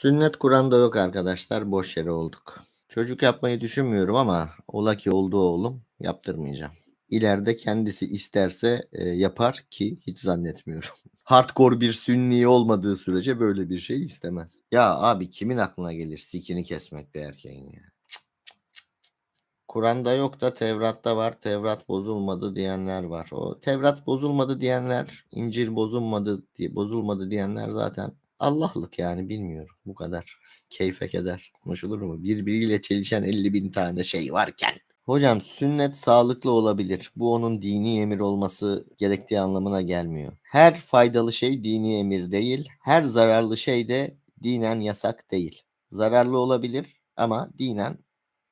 Sünnet Kur'an'da yok arkadaşlar. Boş yere olduk. Çocuk yapmayı düşünmüyorum ama ola ki oldu oğlum yaptırmayacağım. İleride kendisi isterse e, yapar ki hiç zannetmiyorum. Hardcore bir sünni olmadığı sürece böyle bir şey istemez. Ya abi kimin aklına gelir sikini kesmek bir erkeğin ya? Kur'an'da yok da Tevrat'ta var. Tevrat bozulmadı diyenler var. O Tevrat bozulmadı diyenler, İncil bozulmadı diye bozulmadı diyenler zaten Allah'lık yani bilmiyorum. Bu kadar. Keyfe keder. Konuşulur mu? Birbiriyle çelişen 50 bin tane şey varken. Hocam sünnet sağlıklı olabilir. Bu onun dini emir olması gerektiği anlamına gelmiyor. Her faydalı şey dini emir değil. Her zararlı şey de dinen yasak değil. Zararlı olabilir ama dinen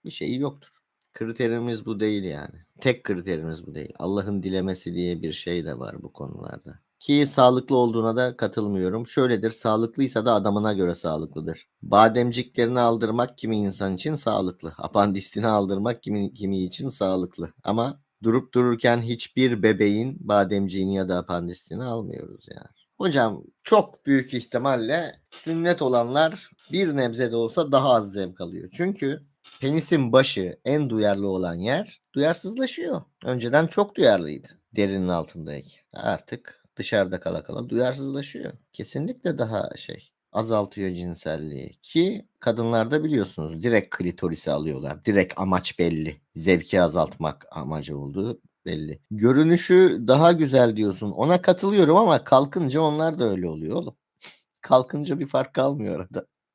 bir şeyi yoktur. Kriterimiz bu değil yani. Tek kriterimiz bu değil. Allah'ın dilemesi diye bir şey de var bu konularda. Ki sağlıklı olduğuna da katılmıyorum. Şöyledir, sağlıklıysa da adamına göre sağlıklıdır. Bademciklerini aldırmak kimi insan için sağlıklı. Apandisini aldırmak kimi, kimi için sağlıklı. Ama durup dururken hiçbir bebeğin bademciğini ya da apandisini almıyoruz yani. Hocam çok büyük ihtimalle sünnet olanlar bir nebze de olsa daha az zevk alıyor. Çünkü penisin başı en duyarlı olan yer duyarsızlaşıyor. Önceden çok duyarlıydı derinin altındayken. Artık dışarıda kala kala duyarsızlaşıyor. Kesinlikle daha şey azaltıyor cinselliği ki kadınlarda biliyorsunuz direkt klitorisi alıyorlar. Direkt amaç belli. Zevki azaltmak amacı olduğu belli. Görünüşü daha güzel diyorsun. Ona katılıyorum ama kalkınca onlar da öyle oluyor oğlum. Kalkınca bir fark kalmıyor arada.